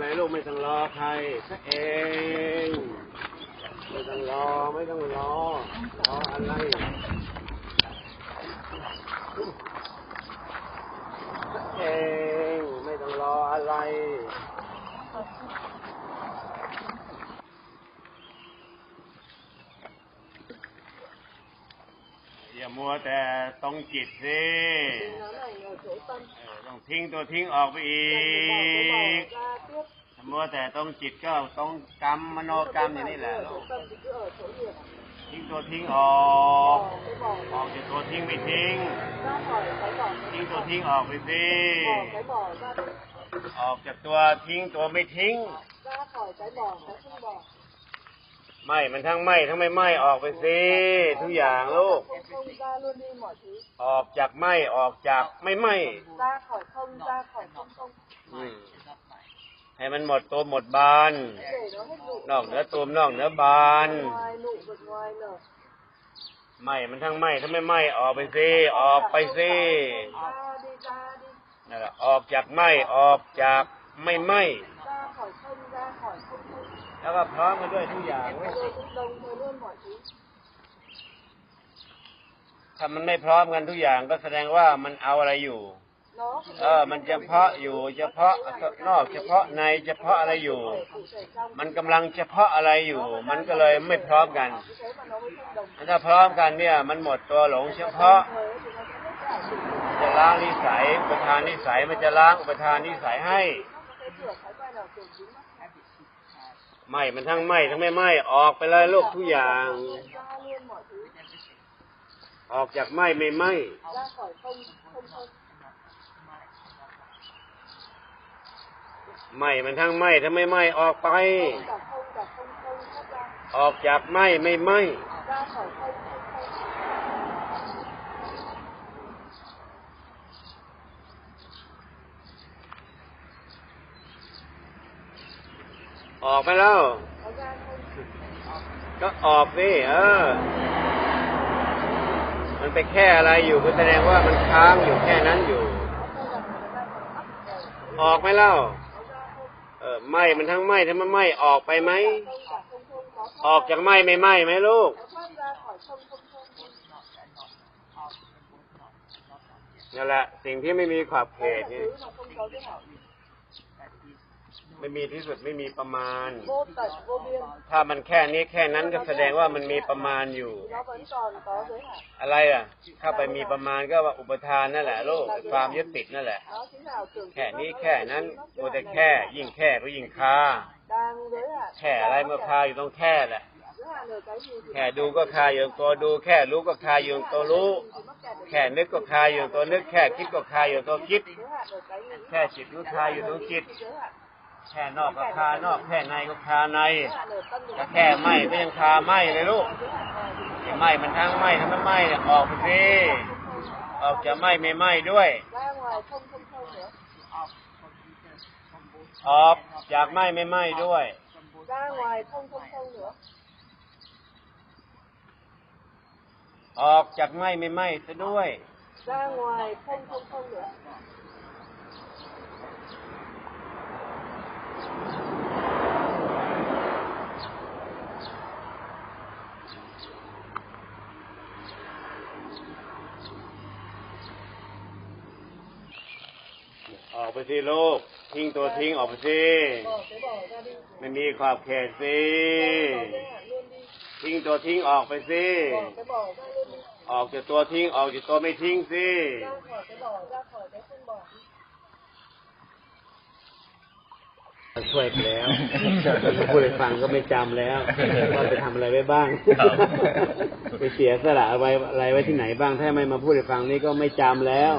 เลยลูกไม่ต้องรอใครสักเอง ไม่ต้องรอไม่ต้องรอรออะไรสักเองไม่ต้องรออะไร อย่ามัวแต่ตรงจิตสิเออต้องทิ้งตัวทิ้งออกไปอีกถ้ามัวแต่ตรงจิตก็ตรงกรรมมโนกรรมอย่างนี้แหละลูกทิ้งตัวทิ้งออกออกจากตัวทิ้งไม่ทิ้งทิ้งตัวทิ้งออกไปสิออกจากตัวทิ้งตัวไม่ทิ้ง ไม่มันทั้งไม่ทั้งไม่ไม่ออกไปสิทุกอย่างลูกออกจากไม่ออกจากไม่ไม่ ra khỏi không ra khỏi không không อืมให้มันหมดตัวหมดบาน để nó hết nụ นอกเหนือตัวนอกเหนือบาน ngoài nụ vượt ngoài nở ไม่มันทั้งไม่ทั้งไม่ไม่ออกไปสิออกไปสิ ra đi ra đi นั่นแหละออกจากไม่ออกจากไม่ไม่ แล้วก็พร้อมกันด้วยทุกอย่างเว้ย rồi cũng đồng thời luôn mọi thứ ถ้ามันไม่พร้อมกันทุกอย่างก็แสดงว่ามันเอาอะไรอยู่ nó เออ มันเฉพาะอยู่ เฉพาะนอก เฉพาะในเฉพาะอะไรอยู่ cụ thể trong มันกำลังเฉพาะอะไรอยู่ มันก็เลยไม่พร้อมกัน như thế mà nó mới không đồng ถ้าพร้อมกันเนี่ย มันหมดตัวหลงเฉพาะ thời thì nó sẽ hết cả sự จะล้างนิสัยอุปทานนิสัย มันจะล้างอุปทานนิสัยให้ mắc ไม่มันทั้งไม่ทั้งไม่ไม่ออกไปเลยลูกทุกอย่าง ra luôn mọi thứ ออกจากไม่ไม่ไม่ ra khỏi không không không ไม่มันทั้งไม่ทั้งไม่ไม่ออกไป cả không cả không không thoát ra ออกจากไม่ไม่ไม่ ออกไปแล้ว ก็ออกสิเออ มันไปแค่อะไรอยู่ก็แสดงว่ามันค้างอยู่แค่นั้นอยู่ ออกไหมเล่า เออไม่มันทั้งไม่ทั้งไม่ไม่ออกไปไหม ออกจากไม่ไม่ไม่ไหมลูกนั่นแหละสิ่งที่ไม่มีขอบเขตนี่ ไม่มีที่สุดไม่มีประมาณ vô tận vô biên ถ้ามันแค่นี้แค่นั้นก็แสดงว่ามันมีประมาณอยู่ thì nó vẫn còn có giới hạn อะไรอะ ถ้าไปมีประมาณก็ว่าอุปทานนั่นแหละลูกความยึดติดนั่นแหละ đó chính là ảo tưởng แค่นี้แค่นั้นโมแต่แค่ ยิ่งแค่ก็ยิ่งคา đang giới hạn แค่อะไรเมื่อคาอยู่ตรงแค่แหละ giới hạn ở cái gì thì แค่ดูก็คาอยู่ตรงตัวดู แค่รู้ก็คาอยู่ตรงตัวรู้ thì mắc kẹt ở แค่นึกก็คาอยู่ตรงตัวนึก แค่คิดก็คาอยู่ตรงตัวคิด giới hạn ở cái nghĩ แค่จิตรู้คาอยู่ตรงจิต giới hạn แค่นอกก็คานอกแค่ในก็คาใน giới hạn ở tâm thì ถ้าแค่ไม่ก็ยังคาไม่เลยลูก giới hạn ngoài thì ไหมมันทั้งไหมทั้งไม่ไหมเนี่ยออกไปสิออกจากไหมไม่ไหมด้วยออกจากไหมไม่ไหมด้วยออกจากไหม้ไม่ไหม้ซะด้วย ไปสิลูก ทิ้งตัวทิ้งออกไปสิ bỏ cái bỏ ra đi ไม่มีขอบเขตสิ có giới hạn luôn đi ทิ้งตัวทิ้งออกไปสิ bỏ cái bỏ ra luôn đi ออกจากตัวทิ้งออกจากตัวไม่ทิ้งสิ ช่วยไปแล้วพูดให้ฟังก็ไม่จำแล้วว่าไปทำอะไรไว้บ้างครับไปเสียสละไว้อะไรไว้ที่ไหนบ้างถ้าไม่มาพูดให้ฟังนี่ก็ไม่จำแล้ว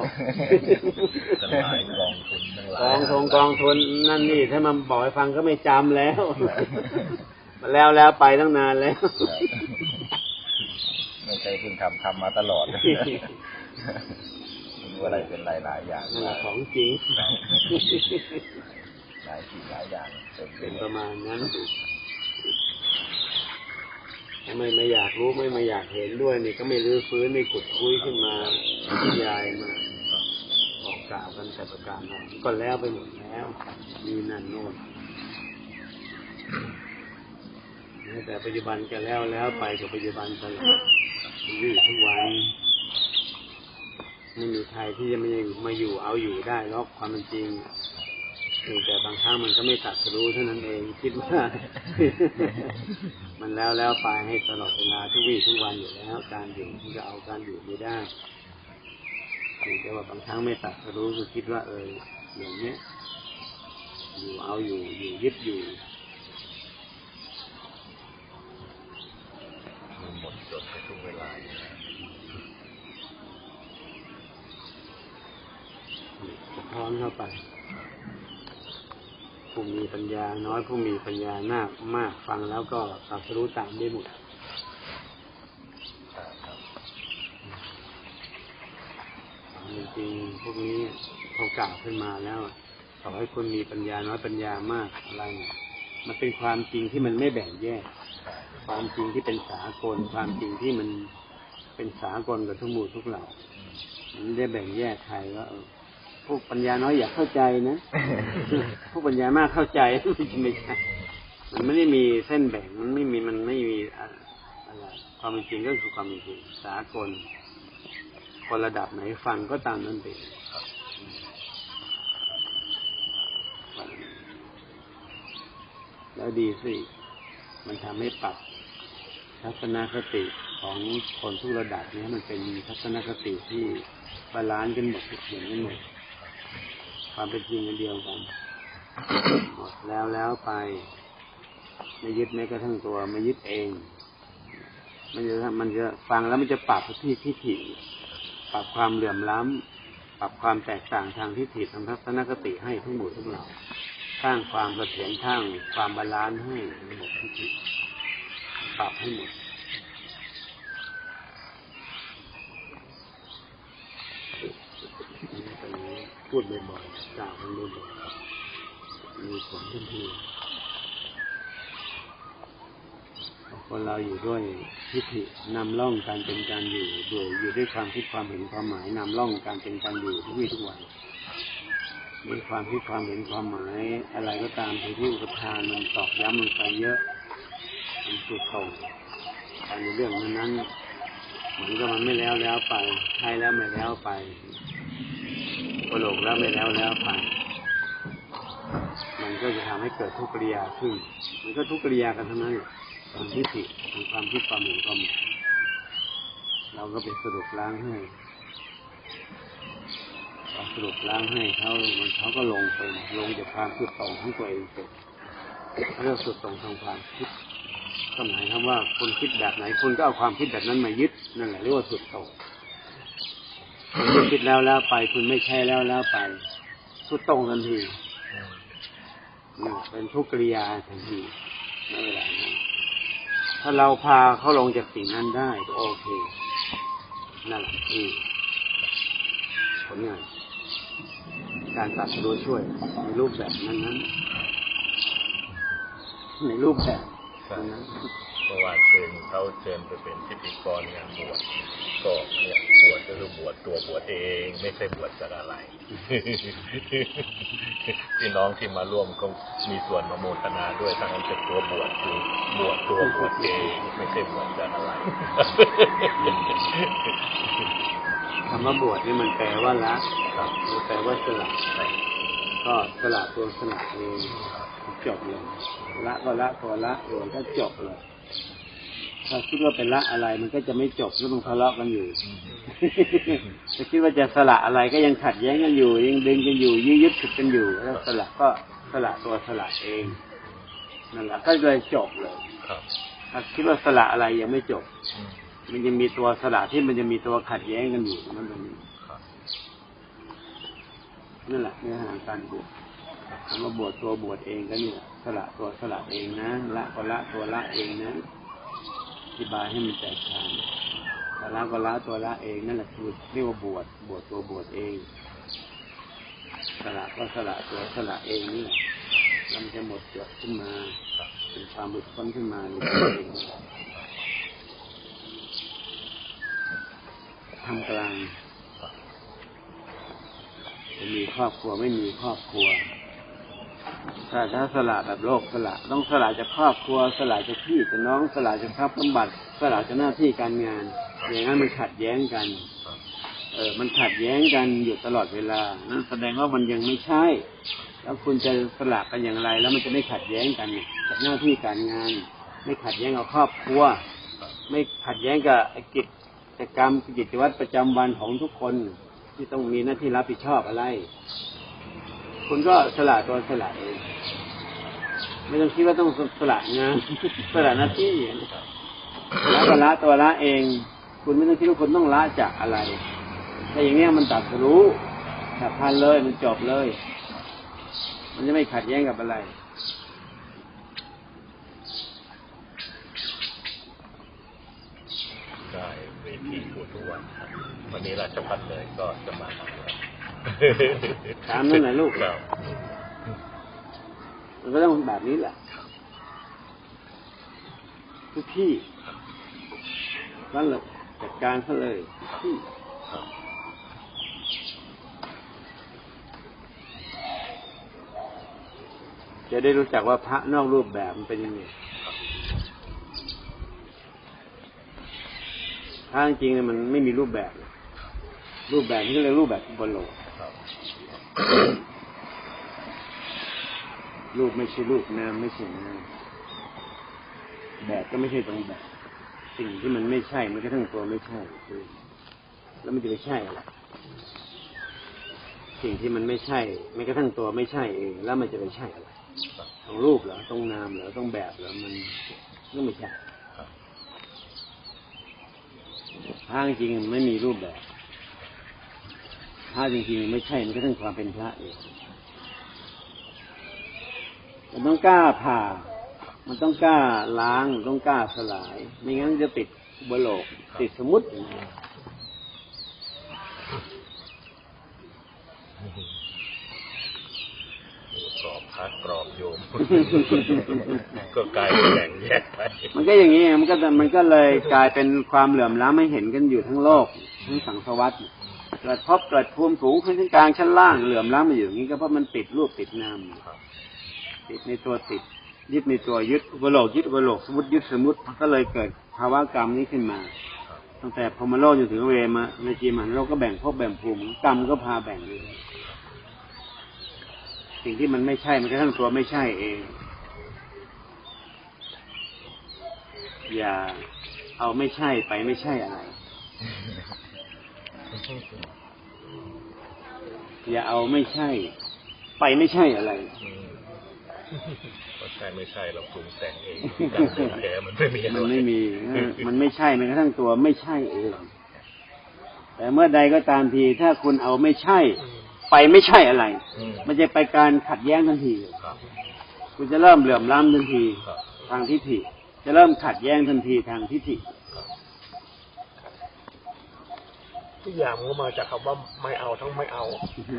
ทั้งหลายกองทุนทั้งหลายกองทงกองทุนนั่นนี่ถ้ามาบอกให้ฟังก็ไม่จำแล้วมาแล้วแล้วไปตั้งนานแล้วไม่ใช่เพิ่งทำทำมาตลอดไม่รู้อะไรเป็นหลายหลายๆอย่างนั่นแหละของจริง หลายสิ่งหลายอย่างเป็นประมาณนั้นไม่ไม่อยากรู้ไม่ไม่อยากเห็นด้วยนี่ก็ไม่รื้อฟื้นไม่ขุดคุยขึ้นมาบรยายมาบอกกล่าวกันแต่ประการนั้นก็แล้วไปหมดแล้วมีนั่นโน่นแต่ปัจจุบันก็แล้วแล้วไปกับปัจจุบันตลอดอยู่ทุกวันไม่มีใครที่จะมาอยู่มาอยู่เอาอยู่ได้หรอกความเป็นจริง เพียงแต่บางครั้งมันก็ไม่ตัดสรู้เท่านั้นเองคิดว่ามันแล้วแล้วไปให้ตลอดเวลาทุกวี่ทุกวันอยู่แล้ว การอยู่ที่จะเอาการอยู่ไม่ได้เพียงแต่ว่าบางครั้งไม่ตัดสรู้ก็คิดว่า เอออย่างเนี้ยอยู่เอาอยู่อยู่ยึดอยู่มันหมดจดไปทุกเวลาอยู่แล้วสะท้อนเข้าไป ผู้มีปัญญาน้อยผู้มีปัญญามากมากฟังแล้วก็ตรัสรู้ตามได้หมดครับจริงๆพวกนี้เขากล่าวขึ้นมาแล้วขอให้คนมีปัญญาน้อยปัญญามากอะไรเนี่ยมันเป็นความจริงที่มันไม่แบ่งแยก ความจริงที่เป็นสากลความจริงที่มันเป็นสากลกับทุกหมู่ทุกเหล่ามันไม่ได้แบ่งแยกใครว่า เออพวกปัญญาน้อยอยากเข้าใจนะพวกปัญญามากเข้าใจไม่ใช่มันไม่ได้มีเส้นแบ่งมันไม่มีมันไม่มีอะอะไรความเป็นจริงก็คือความเป็นจริงสากลคนระดับไหนฟังก็ตามนั้นไปแล้วดีสิ มันทำให้ปรับทัศนคติของคนทุกระดับเนี้มันเป็นทัศนคติที่บาลานซ์กันหมดทุกอย่างกันหมด ความเป็นจริงันเดียวกันหมดแล้วแล้วไป ไม่ยึดแม้กระทั่งตัวไม่ยึดเอง มันจะมันจะฟังแล้วมันจะปรับที่ทิฏฐิปรับความเหลื่อมล้ำปรับความแตกต่างทางทิฏฐิทางทัศนคติให้ทั้งหมดทั้งเหล่าสร้างความเสถียรสร้งความบาลานซ์ให้หมดทิฏฐิปรับให้หมดพูดบ่อย ๆกล่าวกันบ่อมีผลทันทีคนเราอยู่ด้วยทิฏฐินำล่องการเป็นการอยู่โดยอยู่ด้วยความคิดความเห็นความหมายนำล่องการเป็นการอยู่ทุกวี่ทุกวันด้วยความคิดความเห็นความหมายอะไรก็ตามที่ที่อุปทานมันตอกย้ำลงไปเยอะมันสุดโต่งไปในเรื่องนั้นๆเหมือนกับมันไม่แล้วแล้วไปใช่แล้วไม่แล้วไป กระโหลกแล้วไม่แล้วแล้วไป มันก็จะทำให้เกิดทุกขริยาขึ้น มันก็ทุกขริยากันทั้งนั้นแหละความทิฏฐิทางความคิดความเห็นความเราก็ไปสรุปล้างให้เราสรุปล้างให้เขามันเขาก็ลงเป็นลงจากความสุดต่งของตัวเองเป็เรื่องสุดต่งทางความคิดก็หมายความว่าคุณคิดแบบไหนคุณก็เอาความคิดแบบนั้นมายึดนั่นแหละเรียกว่าสุดต่ง คุณคิดแล้วแล้วไป คุณไม่ใช่แล้วแล้วไปสุดตรงทันทีเป็นทุกกิริยาทันทีในเวลานั้นถ้าเราพาเขาลงจากสิ่งนั้นได้ก็โอเคนั่นแหละคือผลงานการตัดรู้ช่วยในรูปแบบนั้นนั้นในรูปแบบนั้นเพราะว่าเชิญเขาเชิญไปเป็นพิธีกรงานบวช ก็เนี่ยบวชก็คือบวชตัวบวชเองไม่ใช่บวชจากอะไรพี่น้องที่มาร่วมก็มีส่วนมาโมทนาด้วยทั้งนั้นเป็นตัวบวชคือบวชตัวบวชเองไม่ใช่บวชจากอะไรคำว่าบวชนี่มันแปลว่าละครับมันแปลว่าสละใช่ก็สละตัวสละเองจบเลยละก็ละพอละเองก็จบเลย ถ้าคิดว่าเป็นละอะไรมันก็จะไม่จบแล้วมันทะเลาะกันอยู่อืมจะคิดว่าจะสละอะไรก็ยังขัดแย้งกันอยู่ ยังดึงกันอยู่ยื้อยึดฉุดกันอยู่แล้วสละก็สละตัวสละเองนั่นแหละก็เลยจบเลยครับถ้าคิดว่าสละอะไรยังไม่จบอืมมันยังมีตัวสละที่มันจะมีตัวขัดแย้งกันอยู่นั่นเป็นครับนั่นแหละเนื้อหาการบวชคำว่าบวชตัวบวชเองก็นี่แหละสละตัวสละเองนะละก็ละตัวละเองนะอ ธิบายให้มันแตกฉานแต่ละก็ละตัวละเองนั่นแหละคือเรียกว่าบวชบวชตัวบวชเองสละก็สละตัวสละเองนี่แหละแล้วมันจะหมดจดขึ้นมาเป็นความหลุดพ้นขึ้นมาในตัวเองทำกลางจะมีครอบครัวไม่มีครอบครัว ถ้าถ้าสละแบบโลกสละ ต้องสละจากครอบครัว สละจากพี่จากน้อง สละจากทรัพย์สมบัติ สละจากหน้าที่การงาน อย่างนั้นมันขัดแย้งกัน เออ มันขัดแย้งกันอยู่ตลอดเวลา นั่นแสดงว่ามันยังไม่ใช่ แล้วคุณจะสละกันอย่างไร แล้วมันจะไม่ขัดแย้งกันเนี่ยกับหน้าที่การงาน ไม่ขัดแย้งกับครอบครัว ไม่ขัดแย้งกับกิจกรรมกิจวัตรประจำวันของทุกคนที่ต้องมีหน้าที่รับผิดชอบอะไร คุณก็สละตัวสละเองไม่ต้องคิดว่าต้องสละงานสละหน้าที่และก็ละตัวละเอง คุณไม่ต้องคิดว่าคุณต้องละจากอะไรแต่อย่างเงี้ยมันตัดรู้ตัดพันเลยมันจบเลย มันจะไม่ขัดแย้งกับอะไรได้เวทีทุกวันวันนี้ราชพัฒเลยก็จะมาทำ แล้วถามนั่นแหละลูกครับมันก็ต้องแบบนี้แหละทุกที่นั่นเลยจัดการเขาเลยที่ครับจะได้รู้จักว่าพระนอกรูปแบบมันเป็นยังไงพระจริงๆเนี่ยมันไม่มีรูปแบบ รูปแบบนี่ก็เลยกรูปแบบอุปโลกค รูปไม่ใช่รูปนามไม่ใช่นามแบบก็ไม่ใช่ตรงแบบ สิ่งที่มันไม่ใช่มันก็ทั้งตัวไม่ใช่คือแล้วมันจะไปใช่อะไรสิ่งที่มันไม่ใช่แม้กระทั่งตัวไม่ใช่เองแล้วมันจะไปใช่อะไรตรงรูปเหรอตรงนามเหรอตรงแบบเหรอมันก็ไม่ใช่พระจริงไม่มีรูปแบบ ระจริงๆไม่ใช่มันก็ทั้งความเป็นพระเองมันต้องกล้าผ่า มันต้องกล้าล้างมันต้องกล้าสลาย ไม่งั้นมันจะติดอุบโลก ติดสมมุติอย่างนี้กรอบพระกรอบโยม ก็กลายเป็นแบ่งแยกไปมันก็อย่างนี้ไงมันก็มันก็เลยกลายเป็นความเหลื่อมล้ำให้เห็นกันอยู่ทั้งโลกทั้งสังสวัต เกิดพบเกิดภูมิสูงขึ้นชั้นกลางชั้นล่างเหลื่อมล้ำมาอยู่อย่างนี้ก็เพราะมันติดรูปติดนามครับติดในตัวติด ยึดในตัวยึดอุปโลกยึดอุปโลกสมมติยึดสมมติก็เลยเกิดภาวะกรรมนี้ขึ้นมา ตั้งแต่พมโลกจนถึงเวมาในจีมันโลกก็แบ่งภพแบ่งภูมิกรรมก็พาแบ่งเลยสิ่งที่มันไม่ใช่มันก็ทั้งตัวไม่ใช่เอง อย่าเอาไม่ใช่ไปไม่ใช่อะไร อย่าเอาไม่ใช่ ไปไม่ใช่อะไรอืมก็ใช่ไม่ใช่เราปรุงแต่งเองการเป็นแท้มันไม่มีอะไรมันไม่มีเออมันไม่ใช่แม้กระทั่งตัวไม่ใช่เองแต่เมื่อใดก็ตามทีถ้าคุณเอาไม่ใช่ ไปไม่ใช่อะไรอืมมันจะไปการขัดแย้งทันทีครับคุณจะเริ่มเหลื่อมล้ำทันทีครับทางทิฏฐิจะเริ่มขัดแย้งทันทีทางทิฏฐิ ทุกอย่างมันก็มาจากคำว่าไม่เอาทั้งไม่เอา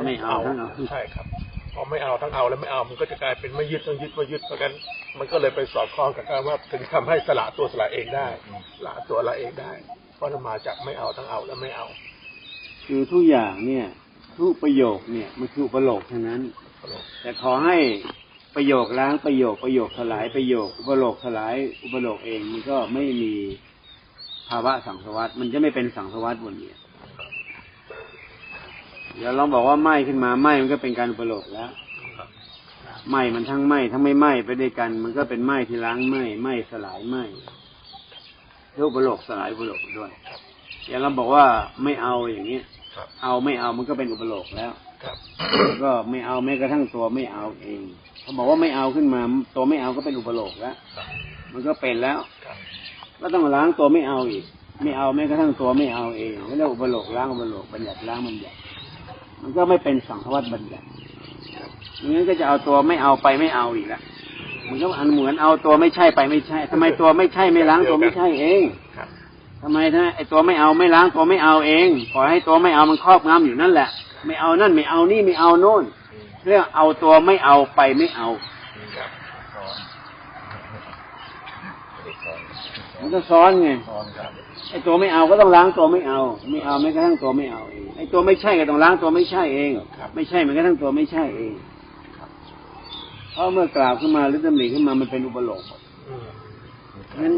ไม่เอาทั้งเอาใช่ครับพอไม่เอาทั้งเอาแล้วไม่เอามันก็จะกลายเป็นไม่ยึดต้องยึดไม่ยึดเพราะงั้นมันก็เลยไปสอดคล้องกับการว่าถึงทำให้สละตัวสละเองได้ละตัวละเองได้ เพราะมันมาจากไม่เอาทั้งเอาและไม่เอา คือทุกอย่างเนี่ยทุกประโยคเนี่ยมันคืออุปโลกทั้งนั้น แต่ขอให้ประโยคล้างประโยคประโยคสลายประโยค อุปโลกสลายอุปโลกเองมันก็ไม่มีภาวะสังสวัตมันจะไม่เป็นสังสวัตบนเนี่ย เดี๋ยวเราบอกว่าไหม้ขึ้นมาไหม้มันก็เป็นการอุปโลกแล้วไหม้มันทั้งไหม้ทั้งไม่ไหม้ไปด้วยกัน มันก็เป็นไหม้ที่ล้างไหม้ไหม้สลายไหม้แล้วอุปโลกสลายอุปโลกด้วยอย่างเราบอกว่าไม่เอาอย่างเงี้ยครับเอาไม่เอามันก็เป็นอุปโลกแล้วครับแล้วก็ไม่เอาแม้กระทั่งตัวไม่เอาเองเขาบอกว่าไม่เอาขึ้นมา ตัวไม่เอาก็เป็นอุปโลกแล้วครับมันก็เป็นแล้วครับก็ต้องล้างตัวไม่เอาอีก ไม่เอาแม้กระทั่งตัวไม่เอาเองแล้วเรียกอุปโลกล้างอุปโลกบัญญัติล้างบัญญัติ มันก็ไม่เป็นสังฆวัตบัญญัติงั้นก็จะเอาตัวไม่เอาไปไม่เอาอีกแล้วมันก็อันเหมือนเอาตัวไม่ใช่ไปไม่ใช่ทำไมตัวไม่ใช่ไม่ล้างตัวไม่ใช่เองครับทำไมถ้าไอตัวไม่เอาไม่ล้างตัวไม่เอาเองปล่อยให้ตัวไม่เอามันครอบงำอยู่นั่นแหละ ไม่เอานั่นไม่เอานี่ไม่เอาโน่นอืมเรื่องเอาตัวไม่เอาไปไม่เอาครับซ้อนไม่ได้ซ้อนมันก็ซ้อนไงซ้อนครับ ไอตัวไม่เอาก็ต้องล้างตัวไม่เอา ไม่เอาแม้กระทั่งตัวไม่เอาเองไอตัวไม่ใช่ก็ต้องล้างตัวไม่ใช่เองไม่ใช่แม้กระทั่งตัวไม่ใช่เองเพราะเมื่อกล่าวขึ้นมาหรือดำริขึ้นมามันเป็นอุปโลกหมดอืมงั้น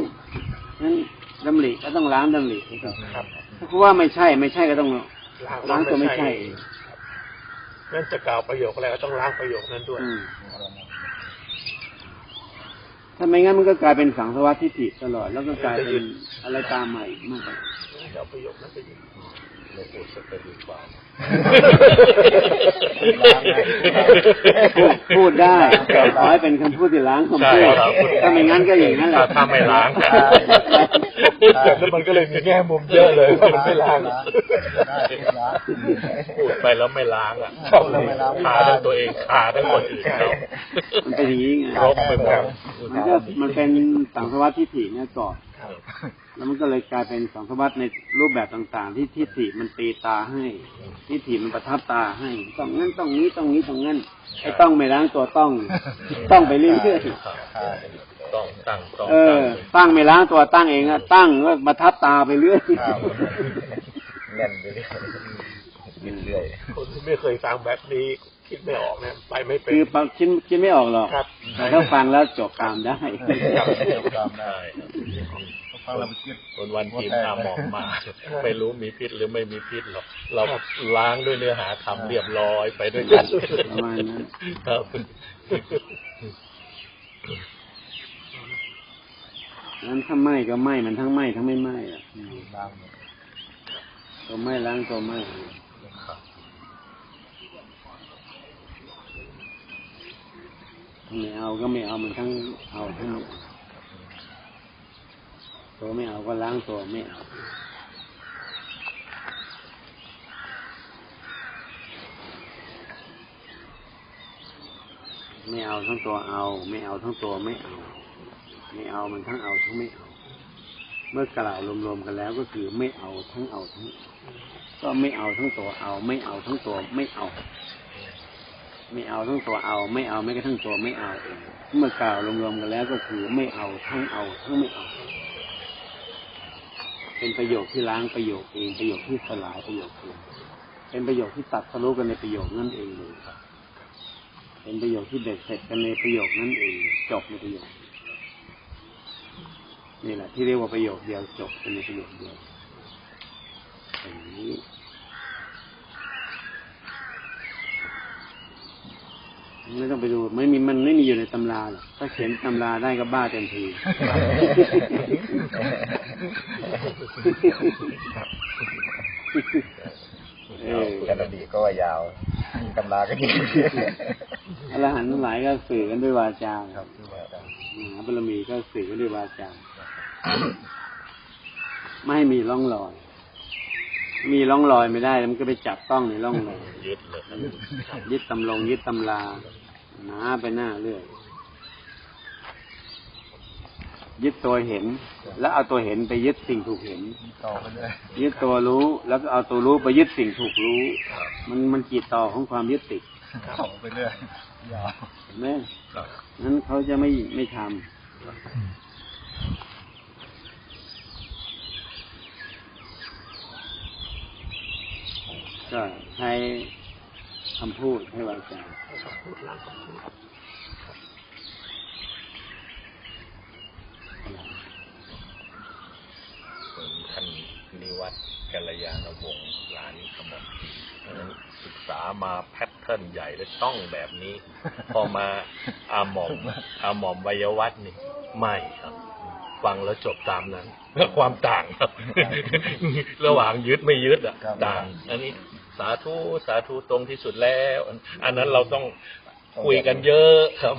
งั้นดำริก็ต้องล้างดำริก่อนครับเพราะว่าไม่ใช่ไม่ใช่ก็ต้องล้างตัวไม่ใช่นั่นจะกล่าวประโยคอะไรก็ต้องล้างประโยคนั้นด้วยอืม ถ้าไม่งั้นมันก็กลายเป็นสังสารวัตที่ผิดตลอด แล้วก็กลายเป็นอะไรตามใหม่มากกว่าเดี๋ยวประโยคนั้นไปยิงไม่พูดสักกระดีกว่าพูดพูดได้แต่ขอให้เป็นคำพูดที่ล้างคำใช่พูดครับถ้าไม่งั้นก็อย่างนั้นแหละถ้าไม่ล้างแต่แล้วมันก็เลยมีแง่มุมเยอะเลยว่ามันไม่ล้างพูดไปแล้วไม่ล้างอะครับขาทั้งตัวเองขาทั้งคนอื่นเขามันเป็นอย่างนี้ไงรบไปหมดมันก็มันเป็นสังสารวัตที่ผิดเนี่ยก่อน แล้วมันก็เลยกลายเป็นสังสารวัตในรูปแบบต่างๆ ที่ทิฏฐิมันตีตาให้ทิฏฐิมันประทับตาให้ ต้องงั้นต้องนี้ต้องนี้ต้องงั้นไอ้ต้องไม่ล้างตัวต้อง ต้องไปเรื่อยต้องตั้งต้องๆเออตั้งตั้งไม่ล้างตัวตั้งเองอะตั้งก็ประทับตาไปเรื่อยแน่นไปเรื่อยเรื่อยคนที่ไม่เคยฟังแบบนี้ คิดไม่ออกนะไปไม่เป็นคือฟังคิดคิดไม่ออกหรอกครับแต่ถ้าฟังแล้วจบตามได้ได้วันวันๆกินอาหมองมา ไม่รู้มีพิษหรือไม่มีพิษหรอกเราล้างด้วยเนื้อหาธรรมเรียบร้อยไปด้วยกันประมาณนั้นครับนั้นถ้าไหม้ก็ไหม้มันทั้งไหม้ทั้งไม่ไหม้อะตัวไหม้ล้างตัวไหม้ ไม่เอาก็ไม่เอามันทั้งเอาทั้งตัวไม่เอาก็ล้างตัวไม่เอาไม่เอาทั้งตัวเอา ไม่เอาทั้งตัวไม่เอา ไม่เอามันทั้งเอาทั้งไม่เอา เมื่อกล่าวรวมๆกันแล้วก็คือไม่เอาทั้งเอาทั้ง ก็ไม่เอาทั้งตัวเอา ไม่เอาทั้งตัวไม่เอา ไม่เอาทั้งตัวเอา ไม่เอาไม่กระทั่งตัวไม่เอาเองเมื่อกล่าวรวมๆกันแล้วก็คือไม่เอาทั้งเอาทั้งไม่เอา เป็นประโยคที่ล้างประโยคเองประโยคที่สลายประโยคเองเป็นประโยคที่ตัดทะลุกันในประโยคนั่นเองเลยครับเป็นประโยคที่เด็ดเสร็จกันในประโยคนั่นเอง จบในประโยคนี่แหละที่เรียกว่าประโยคเดียวจบเป็นในประโยคเดียวอย่างนี้ ไม่ต้องไปดู ไม่มีมันไม่มีอยู่ในตำราหรอกถ้าเขียนตำราได้ก็บ้าเต็มทีเออกันดีก็ว่ายาวตำราก็ดีอรหันต์ทั้งหลายก็สื่อกันด้วยวาจาครับมหาบารมีก็สื่อกันด้วยวาจาไม่ให้มีร่องรอย มีร่องรอยไม่ได้แล้วมันก็ไปจับต้องในร่องรอยยึดเลยยึดตำลงยึดตำราหนาไปหน้าเรื่อยยึดตัวเห็น แล้วเอาตัวเห็นไปยึดสิ่งถูกเห็นยึดตัวรู้ แล้วก็เอาตัวรู้ไปยึดสิ่งถูกรู้ มันมันกีดต่อของความยึดติดไปเรื่อยยาวเห็นไหมนั้นเขาจะไม่ไม่ทำ ก็ใช้คำพูดให้วาจาพูดล้างคำพูดท่านนิวัตกัลยาณวงศ์หลานขมรเพราะฉะนั้นศึกษามาแพทเทิร์นใหญ่และต้องแบบนี้ พอมาอาหมอมอาหมอมวัยวัฒน์นี่ ไม่ครับ ฟังแล้วจบตามนั้นความต่างครับ ระหว่างยึดไม่ยึดอะ ต่าง อันนี้สาธุสาธุตรงที่สุดแล้ว อันนั้นเราต้องคุยกันเยอะครับ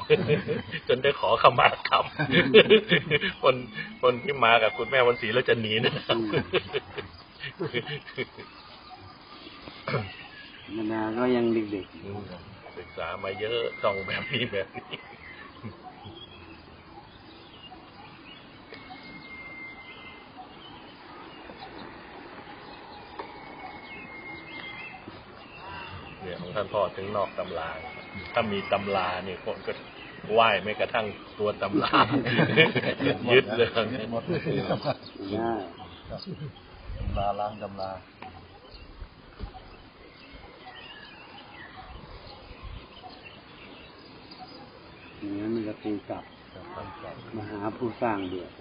จนได้ขอขมาครับคนคนที่มากับคุณแม่วันศรีแล้วจะหนีนะครับธรรมดาก็ยังเด็กศึกษามาเยอะต้องแบบนี้แบบนี้ เนี่ยของท่านพ่อถึงนอกตำรา ถ้ามีตำราเนี่ยคนก็ไหว้ไม่กระทั่งตัวตำรายึดเลยๆได้ตำราล้างตำราอย่างนั้นมันจะตีกลับมาหาผู้สร้างเดือด